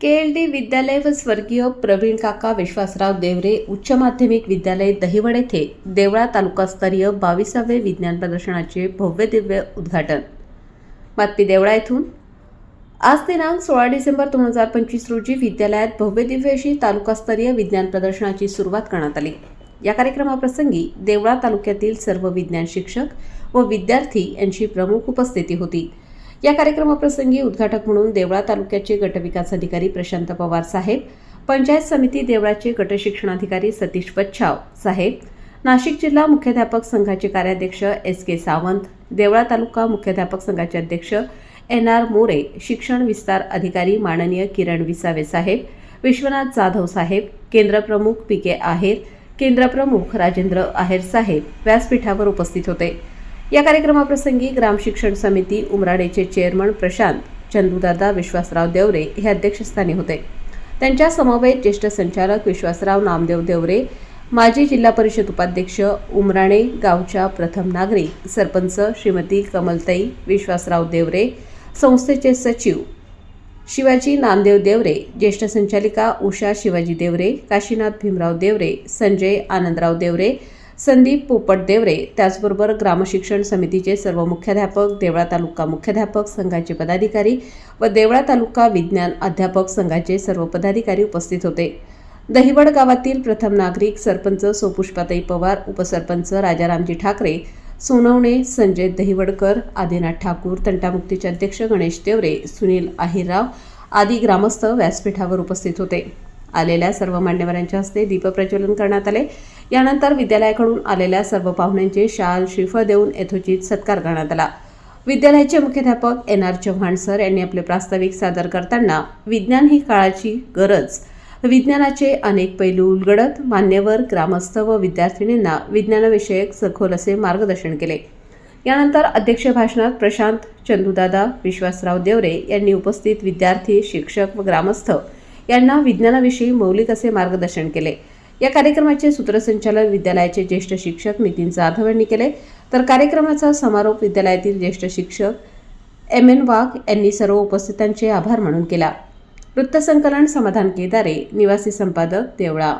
के L D विद्यालय व स्वर्गीय प्रवीण काका विश्वासराव देवरे उच्च माध्यमिक विद्यालय दहिवड येथे देवळा तालुकास्तरीय बावीसावे विज्ञान प्रदर्शनाचे भव्य दिव्य उद्घाटन. बातमी देवळा येथून. आज दिनांक सोळा डिसेंबर दोन हजार पंचवीस रोजी विद्यालयात भव्य दिव्य अशी तालुकास्तरीय विज्ञान प्रदर्शनाची सुरुवात करण्यात आली. या कार्यक्रमाप्रसंगी देवळा तालुक्यातील सर्व विज्ञान शिक्षक व विद्यार्थी यांची प्रमुख उपस्थिती होती. या कार्यक्रमाप्रसंगी उद्घाटक म्हणून देवळा तालुक्याचे गटविकास अधिकारी प्रशांत पवार साहेब पंचायत समिती देवळाचे गटशिक्षणाधिकारी सतीश पच्छाव साहेब नाशिक जिल्हा मुख्याध्यापक संघाचे कार्याध्यक्ष एस के सावंत देवळा तालुका मुख्याध्यापक संघाचे अध्यक्ष एन आर मोरे शिक्षण विस्तार अधिकारी माननीय किरण विसावे साहेब विश्वनाथ जाधव साहेब केंद्रप्रमुख पी के आहेर केंद्रप्रमुख राजेंद्र आहेर साहेब व्यासपीठावर उपस्थित होते. या कार्यक्रमाप्रसंगी ग्राम शिक्षण समिती उमराडेचे चेअरमन प्रशांत चंदूदादा विश्वासराव देवरे हे अध्यक्षस्थानी होते. त्यांच्या समवेत ज्येष्ठ संचालक विश्वासराव नामदेव देवरे माजी जिल्हा परिषद उपाध्यक्ष उमराणे गावच्या प्रथम नागरिक सरपंच श्रीमती कमलताई विश्वासराव देवरे संस्थेचे सचिव शिवाजी नामदेव देवरे ज्येष्ठ संचालिका उषा शिवाजी देवरे काशीनाथ भीमराव देवरे संजय आनंदराव देवरे संदीप पोपट देवरे त्याचबरोबर ग्रामशिक्षण समितीचे सर्व मुख्याध्यापक देवळा तालुका मुख्याध्यापक संघाचे पदाधिकारी व देवळा तालुका विज्ञान अध्यापक संघाचे सर्व पदाधिकारी उपस्थित होते. दहिवड गावातील प्रथम नागरिक सरपंच सोपुष्पाताई पवार उपसरपंच राजारामजी ठाकरे सोनवणे संजय दहिवडकर आदिनाथ ठाकूर तंटामुक्तीचे अध्यक्ष गणेश देवरे सुनील आहिरराव आदी ग्रामस्थ व्यासपीठावर उपस्थित होते. आलेल्या सर्व मान्यवरांच्या हस्ते दीपप्रज्वलन करण्यात आले. यानंतर विद्यालयाकडून आलेल्या सर्व पाहुण्यांचे शाल श्रीफळ देऊन यथोचित सत्कार करण्यात आला. विद्यालयाचे मुख्याध्यापक एन आर चव्हाण सर यांनी आपले प्रास्ताविक सादर करताना विज्ञान ही काळाची गरज. विज्ञानाचे अनेक पैलू उलगडत मान्यवर ग्रामस्थ व विद्यार्थिनींना विज्ञानविषयक सखोल असे मार्गदर्शन केले. यानंतर अध्यक्ष भाषणात प्रशांत चंदूदादा विश्वासराव देवरे यांनी उपस्थित विद्यार्थी शिक्षक व ग्रामस्थ यांना विज्ञानाविषयी मौलिक असे मार्गदर्शन केले. या कार्यक्रमाचे सूत्रसंचालन विद्यालयाचे ज्येष्ठ शिक्षक नितीन जाधव यांनी केले. तर कार्यक्रमाचा समारोप विद्यालयातील ज्येष्ठ शिक्षक एम एन वाघ यांनी सर्व उपस्थितांचे आभार मानून केला. वृत्तसंकलन समाधान केदारे निवासी संपादक देवळा.